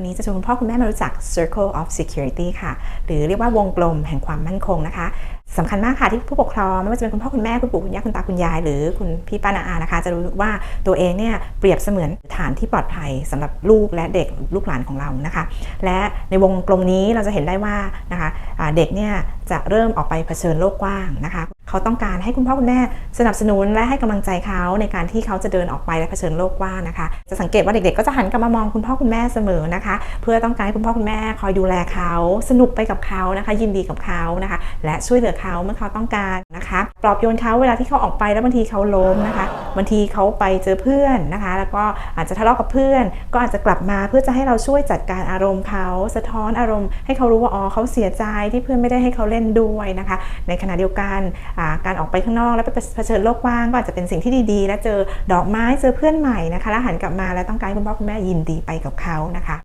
วันนี้จะชวนคุณพ่อคุณแม่มารู้จัก Circle of Security ค่ะ หรือเรียกว่าวงกลมแห่งความมั่นคงนะคะสำคัญมากค่ะที่ผู้ปกครองไม่ว่าจะเป็นคุณพ่อคุณแม่คุณปู่คุณย่าคุณตาคุณยาย หรือคุณพี่ป้านาอานะคะ จะรู้ว่าตัวเองเนี่ยเปรียบเสมือนฐานที่ปลอดภัยสำหรับลูกและเด็กลูกหลานของเรานะคะ และในวงกลมนี้เราจะเห็นได้ว่านะคะะเด็กเนี่ย จะเริ่มออกไปเผชิญโลกกว้างนะคะ เขาต้องการให้คุณพ่อคุณแม่สนับสนุนและให้กำลังใจเขาในการที่เขาจะเดินออกไปและเผชิญโลกกว้างนะคะ จะสังเกตว่าเด็กๆก็จะหันกลับมามองคุณพ่อคุณแม่เสมอนะคะ เพื่อต้องการให้คุณพ่อคุณแม่คอยดูแลเขาสนุกไปกับเขานะคะ ยินดีกับเขานะคะ และช่วยเหลือเขาเมื่อเขาต้องการนะคะ ปลอบโยนเขาเวลาที่เขาออกไปแล้วบางทีเขาล้มนะคะ บางทีเขาไปเจอเพื่อนนะคะ แล้วก็อาจจะทะเลาะกับเพื่อน ก็อาจจะกลับมาเพื่อจะให้เราช่วยจัดการอารมณ์เขาสะท้อนอารมณ์ ให้เขารู้ว่าอ๋อเขาเสียใจที่เพื่อนไม่ได้ให้เขาเล่นด้วยนะคะ ในขณะเดียวกันการออกไปข้างนอกแล้วไปเผชิญโลกกว้างก็อาจจะเป็นสิ่งที่ดีๆ และเจอดอกไม้เจอเพื่อนใหม่นะคะ แล้วหันกลับมาแล้วต้องการคุณพ่อคุณแม่ยินดีไปกับเขานะคะ